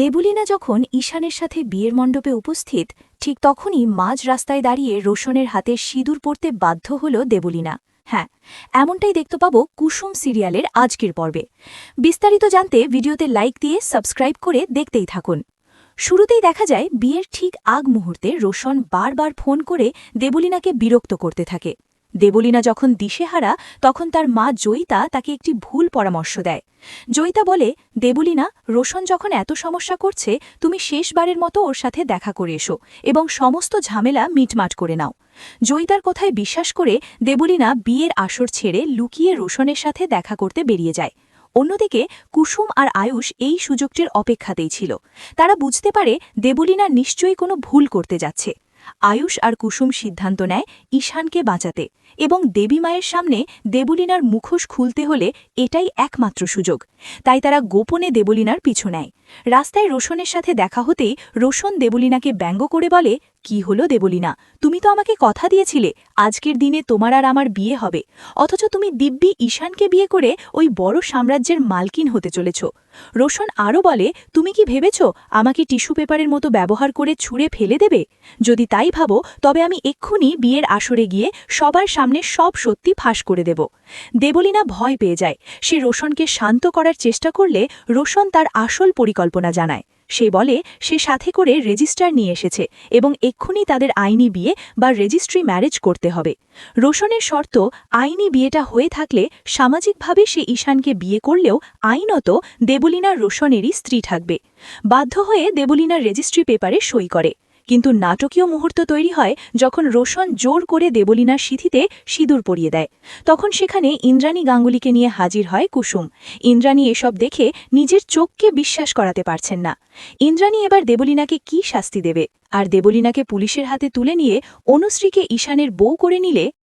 দেবুলিনা যখন ঈশানের সাথে বিয়ের মণ্ডপে উপস্থিত, ঠিক তখনই মাঝ রাস্তায় দাঁড়িয়ে রোশনের হাতে সিঁদুর পড়তে বাধ্য হল দেবুলিনা। হ্যাঁ এমনটাই দেখতে পাব কুসুম সিরিয়ালের আজকের পর্বে। বিস্তারিত জানতে ভিডিওতে লাইক দিয়ে সাবস্ক্রাইব করে দেখতেই থাকুন। শুরুতেই দেখা যায়, বিয়ের ঠিক আগ মুহূর্তে রোশন বারবার ফোন করে দেবুলিনাকে বিরক্ত করতে থাকে। দেবলিনা যখন দিশেহারা, তখন তার মা জয়িতা তাকে একটি ভুল পরামর্শ দেয়। জয়িতা বলে, দেবলীনা, রোশন যখন এত সমস্যা করছে, তুমি শেষবারের মতো ওর সাথে দেখা করে এসো এবং সমস্ত ঝামেলা মিটমাট করে নাও। জয়িতার কথায় বিশ্বাস করে দেবলীনা বিয়ের আসর ছেড়ে লুকিয়ে রোশনের সাথে দেখা করতে বেরিয়ে যায়। অন্যদিকে, কুসুম আর আয়ুষ এই সুযোগটির অপেক্ষাতেই ছিল। তারা বুঝতে পারে দেবলীনা নিশ্চয়ই কোনো ভুল করতে যাচ্ছে। আয়ুষ আর কুসুম সিদ্ধান্ত নেয় ঈশানকে বাঁচাতে এবং দেবী মায়ের সামনে দেবলিনার মুখোশ খুলতে হলে এটাই একমাত্র সুযোগ। তাই তারা গোপনে দেবলিনার পিছু নেয়। রাস্তায় রোশনের সাথে দেখা হতেই রোশন দেবলিনাকে ব্যঙ্গ করে বলে কি হলো দেবলীনা? তুমি তো আমাকে কথা দিয়েছিলে, আজকের দিনে তোমার আর আমার বিয়ে হবে। অথচ তুমি দিব্যি ঈশানকে বিয়ে করে ওই বড় সাম্রাজ্যের মালকিন হতে চলেছ। রোশন আরও বলে, তুমি কি ভেবেছ আমাকে টিস্যু পেপারের মতো ব্যবহার করে ছুঁড়ে ফেলে দেবে? যদি তাই ভাবো, তবে আমি এক্ষুনি বিয়ের আসরে গিয়ে সবার সামনে সব সত্যি ফাঁস করে দেব। দেবলীনা ভয় পেয়ে যায়। সে রোশনকে শান্ত করার চেষ্টা করলে রোশন তার আসল পরিকল্পনা জানায়। সে বলে, সে সাথে করে রেজিস্টার নিয়ে এসেছে এবং এক্ষুনি তাদের আইনি বিয়ে বা রেজিস্ট্রি ম্যারেজ করতে হবে। রোশনের শর্ত, আইনি বিয়েটা হয়ে থাকলে সামাজিকভাবে সে ঈশানকে বিয়ে করলেও আইনত দেবলিনা রোশনেরই স্ত্রী থাকবে। বাধ্য হয়ে দেবলিনার রেজিস্ট্রি পেপারে সই করে। কিন্তু নাটকীয় মুহূর্ত তৈরি হয় যখন রোশন জোর করে দেবলীনার সিথিতে সিঁদুর পরিয়ে দেয়। তখন সেখানে ইন্দ্রাণী গাঙ্গুলিকে নিয়ে হাজির হয় কুসুম। ইন্দ্রাণী এসব দেখে নিজের চোখকে বিশ্বাস করাতে পারছেন না। ইন্দ্রাণী এবার দেবলীনাকে কি শাস্তি দেবে? আর দেবলীনাকে পুলিশের হাতে তুলে নিয়ে অনুশ্রীকে ঈশানের বউ করে নিলে